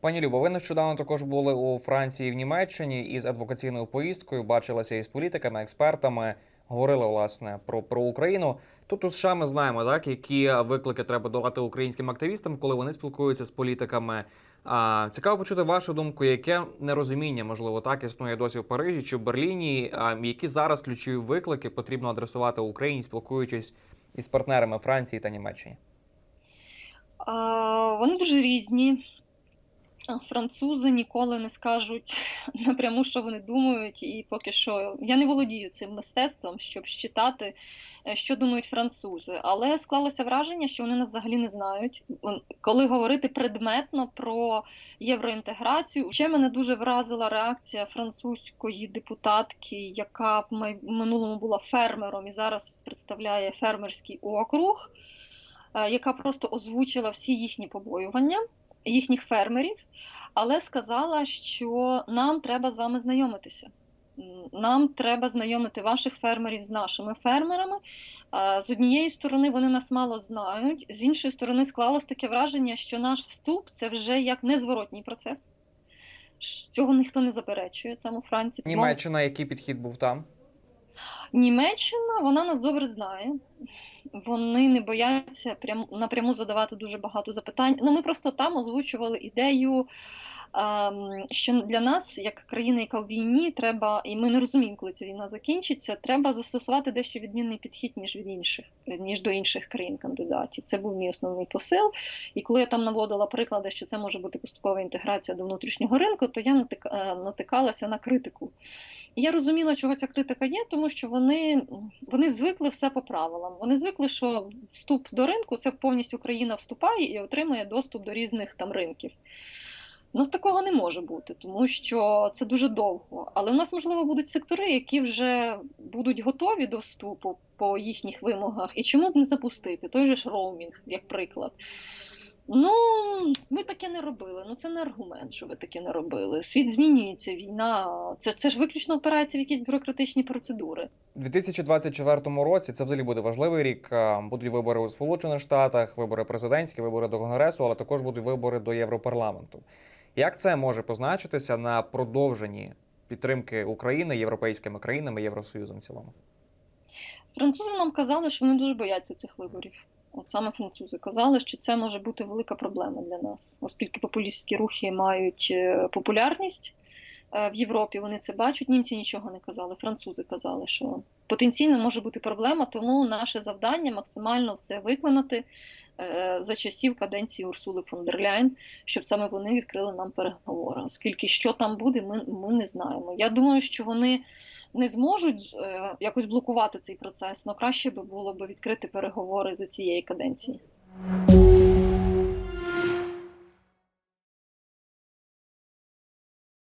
Пані Любо, ви нещодавно також були у Франції і в Німеччині із адвокаційною поїздкою, бачилися із політиками, експертами, говорили власне про, про Україну. Тут у США ми знаємо, так які виклики треба долати українським активістам, коли вони спілкуються з політиками. А цікаво почути вашу думку, яке нерозуміння можливо так існує досі в Парижі чи в Берліні. А які зараз ключові виклики потрібно адресувати Україні, спілкуючись із партнерами Франції та Німеччини? Вони дуже різні. Французи ніколи не скажуть напряму, що вони думають, і поки що я не володію цим мистецтвом, щоб считати, е, що думають французи. Але склалося враження, що вони нас взагалі не знають. Коли говорити предметно про євроінтеграцію, ще мене дуже вразила реакція французької депутатки, яка в минулому була фермером і зараз представляє фермерський округ е, яка просто озвучила всі їхні побоювання, їхніх фермерів, але сказала, що нам треба з вами знайомитися. Нам треба знайомити ваших фермерів з нашими фермерами. З однієї сторони, вони нас мало знають, з іншої сторони, склалось таке враження, що наш вступ це вже як незворотній процес. Цього ніхто не заперечує там у Франції. Німеччина, який підхід був там? Німеччина, вона нас добре знає. Вони не бояться прям напряму задавати дуже багато запитань. Ну, ми просто там озвучували ідею, ем, що для нас, як країни, яка в війні, треба, і ми не розуміємо, коли ця війна закінчиться, треба застосувати дещо відмінний підхід ніж від інших, ніж до інших країн-кандидатів. Це був мій основний посил. І коли я там наводила приклади, що це може бути поступова інтеграція до внутрішнього ринку, то я е, натикалася на критику. І я розуміла, чого ця критика є, тому що вони, вони звикли все по правилам. Вони звикли, що вступ до ринку це повністю Україна вступає і отримує доступ до різних там ринків. У нас такого не може бути, тому що це дуже довго. Але у нас, можливо, будуть сектори, які вже будуть готові до вступу по їхніх вимогах. І чому б не запустити? Той же ж роумінг, як приклад. Ну, ми таке не робили. Ну це не аргумент, що ви таке не робили. Світ змінюється, війна. Це, це ж виключно опирається в якісь бюрократичні процедури. У 2024 році це взагалі буде важливий рік. Будуть вибори у Сполучених Штатах, вибори президентські, вибори до Конгресу, але також будуть вибори до Європарламенту. Як це може позначитися на продовженні підтримки України європейськими країнами Євросоюзом в цілому? Французи нам казали, що вони дуже бояться цих виборів. От саме французи казали, що це може бути велика проблема для нас, оскільки популістські рухи мають е, популярність е, в Європі. Вони це бачать. Німці нічого не казали. Французи казали, що потенційно може бути проблема, тому наше завдання максимально все виконати е, за часів каденції Урсули фон дер Ляйн, щоб саме вони відкрили нам переговори. Оскільки що там буде, ми, ми не знаємо. Я думаю, що вони не зможуть е, якось блокувати цей процес, але краще би було б відкрити переговори за цієї каденції.